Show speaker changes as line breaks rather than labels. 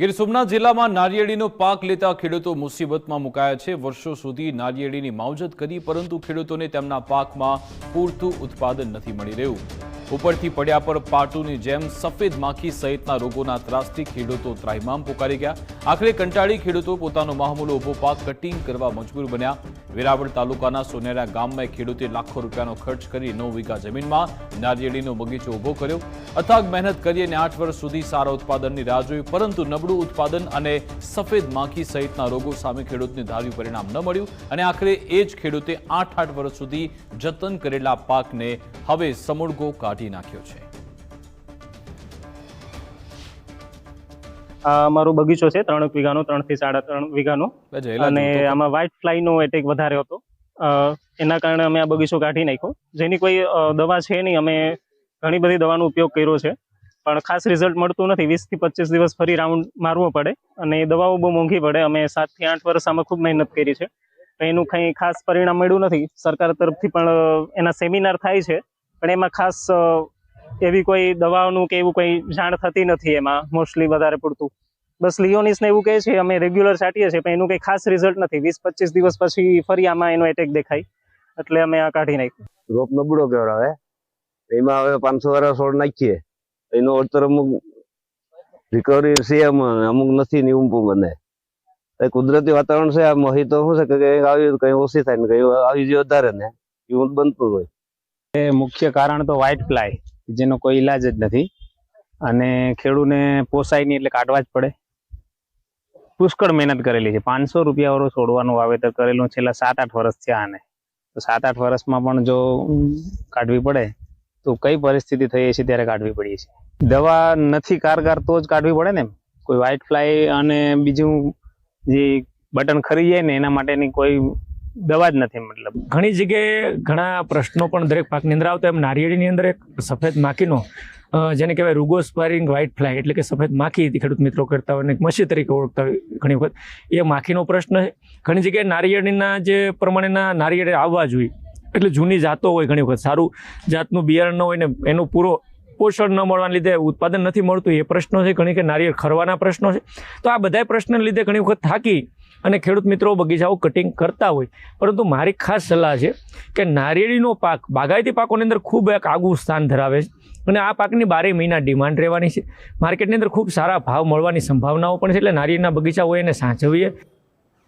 ગીર સોમનાથ જિલ્લામાં નારિયેળીનો પાક લેતા ખેડૂતો મુસીબતમાં મુકાયા છે. વર્ષો સુધી નારિયેળીની માવજત કરી, પરંતુ ખેડૂતોને તેમના પાકમાં પૂરતું ઉત્પાદન નથી મળી રહ્યું. ઉપરથી પડ્યા પર પાટુની જેમ સફેદ માખી સહિતના રોગોના ત્રાસથી ખેડૂતો ત્રાહિમામ પોકારી ગયા. આખરે કંટાળી ખેડૂતો પોતાનો મહામૂલો ઊભો પાક કટિંગ કરવા મજબૂર બન્યા. વેરાવળ તાલુકાના સોનેરા ગામમાં ખેડૂતે લાખો રૂપિયાનો ખર્ચ કરી નવ વીઘા જમીનમાં નારિયેળીનો બગીચો ઊભો કર્યો. અથાગ મહેનત કરી અને આઠ વર્ષ સુધી સારા ઉત્પાદનની રાહ જોઈ, પરંતુ નબળું ઉત્પાદન અને સફેદ માખી સહિતના રોગો સામે ખેડૂતને ધાર્યું પરિણામ ન મળ્યું અને આખરે એ જ ખેડૂતે આઠ આઠ વર્ષ સુધી જતન કરેલા પાકને હવે સમૂળગો કાઢી નાખ્યો છે?
આ અમારો બગીચો છે ત્રણ વીઘાનો ત્રણથી સાડા ત્રણ વીઘાનો. અને આમાં વ્હાઇટ ફ્લાય નો એટેક વધારે હતો. એના કારણે અમે આ બગીચો કાઢી નાખ્યો. જેની કોઈ દવા છે નહીં અમે ઘણી બધી દવાનો ઉપયોગ કર્યો છે. પણ ખાસ રિઝલ્ટ મળતું નથી. વીસથી પચીસ દિવસ ફરી રાઉન્ડ મારવો પડે અને એ દવાઓ બહુ મોંઘી પડે. અમે સાતથી આઠ વર્ષ આમાં ખૂબ મહેનત કરી છે. એનું કંઈ ખાસ પરિણામ મળ્યું નથી. સરકાર તરફથી પણ એના સેમિનાર થાય છે. પણ એમાં ખાસ એવી કોઈ દવાઓનું કે એવું કંઈ જાણ થતી નથી એમાં મોસ્ટલી વધારે પૂરતું. બસ લિયોનિસને એવું કહે છે, અમે રેગ્યુલર છાંટીએ છીએ, પણ એનું કંઈ ખાસ રિઝલ્ટ નથી. વીસ પચીસ દિવસ પછી ફરી આમાં એનો એટેક દેખાય. એટલે અમે આ કાઢી નાખ્યું.
રોપ નબળો કહેવાય એમાં હવે પાંચસો વાળા છોડ નાખીએ. એનો અડતર અમુક રિકવરી છે અમુક નથી ને ઊંપું બને. કુદરતી વાતાવરણ છે આ મહી તો શું છે કે કંઈક આવી, કંઈ ઓછી થાય ને કંઈ આવી વધારે ને, એવું બનતું હોય.
મુખ્ય કારણ તો વ્હાઇટ ફ્લાય જેનો કોઈ ઈલાજ જ નથી. અને ખેડૂને પોસાય નહીં એટલે કાઢવા જ પડે. પુષ્કળ મહેનત કરેલી છે. પાંચસો રૂપિયા વાળું છોડવાનું વાવેતર કરેલું છેલ્લા સાત આઠ વર્ષ થયા આને. તો સાત આઠ વર્ષમાં પણ જો કાઢવી પડે, તો કઈ પરિસ્થિતિ થઈ છે ત્યારે કાઢવી પડી છે દવા નથી કારગર તો જ કાઢવી પડે ને કોઈ વ્હાઇટ ફ્લાય અને બીજું જે બટન ખરી જાય ને, એના માટેની કોઈ દવા જ નથી, મતલબ.
ઘણી જગ્યાએ ઘણા પ્રશ્નો પણ દરેક પાકની અંદર આવતા એમ નારિયેળીની અંદર એક સફેદ માખીનો જેને કહેવાય રૂગોસ્પારિંગ વ્હાઇટ ફ્લાય, એટલે કે સફેદ માખી ખેડૂત મિત્રો કરતા હોય અને મશી તરીકે ઓળખતા હોય ઘણી વખત. એ માખીનો પ્રશ્ન છે. ઘણી જગ્યાએ નારિયેળીના જે પ્રમાણેના નારિયેળ આવવા જોઈએ. એટલે જૂની જાતો હોય ઘણી વખત. સારું જાતનું બિયારણ ન હોય ને એનું પૂરો પોષણ ન મળવાને લીધે ઉત્પાદન નથી મળતું. એ પ્રશ્નો છે. ઘણી કે નારિયેળ ખરવાના પ્રશ્નો છે. તો આ બધા પ્રશ્નને લીધે ઘણી વખત થાકી અને ખેડૂત મિત્રો બગીચાઓ કટિંગ કરતા હોય. પરંતુ મારી ખાસ સલાહ છે કે નારિયેળીનો પાક બાગાયતી પાકોની અંદર ખૂબ એક આગવું સ્થાન ધરાવે છે. અને આ પાકની બારે મહિના ડિમાન્ડ રહેવાની છે. માર્કેટની અંદર ખૂબ સારા ભાવ મળવાની સંભાવનાઓ પણ છે. એટલે નારિયેળના બગીચા હોય એને સાચવીએ.